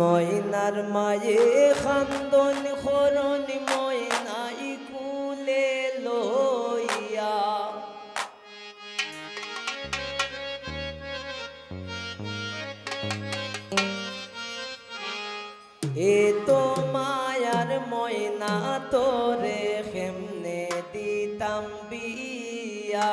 ময়নার মায়ে খান্দন খরণ ময়নাই কুলে লইয়া। এ তো মায়ার ময়না তোরে কেমনে দিতাম বিয়া?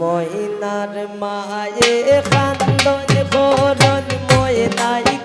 মহিনার মায়ে কান্দন বরণ ময়নাই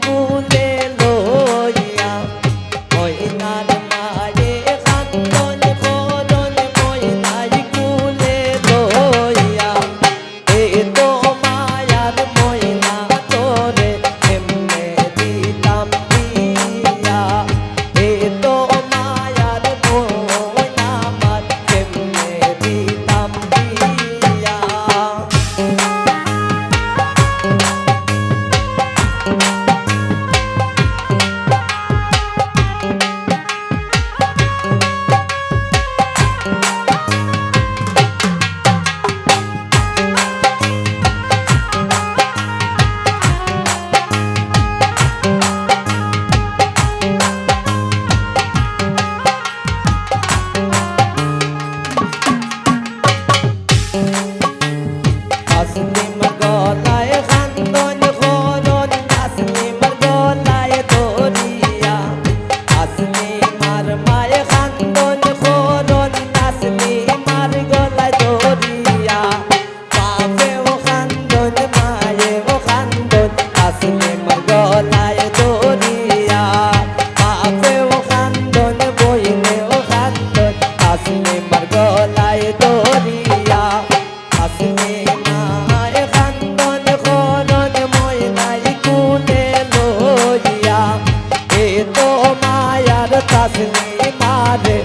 तस्ली मारे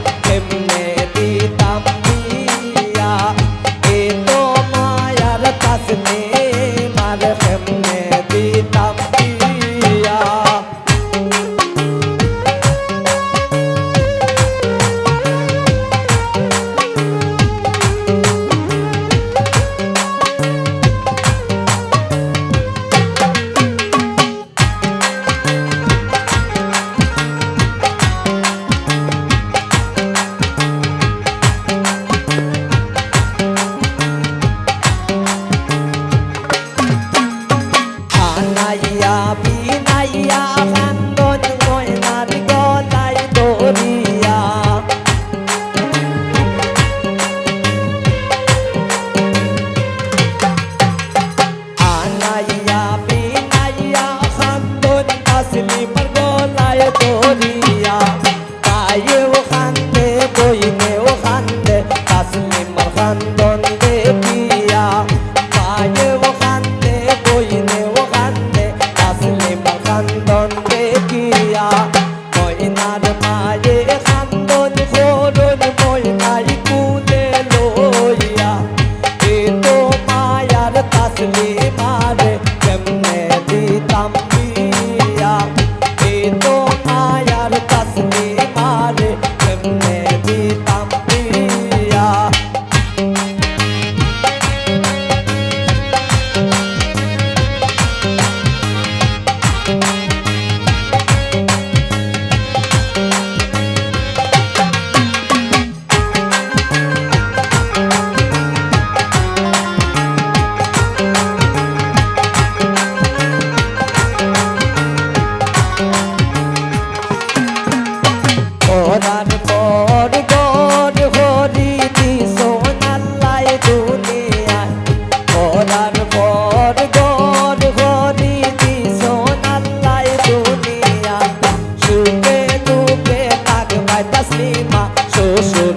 los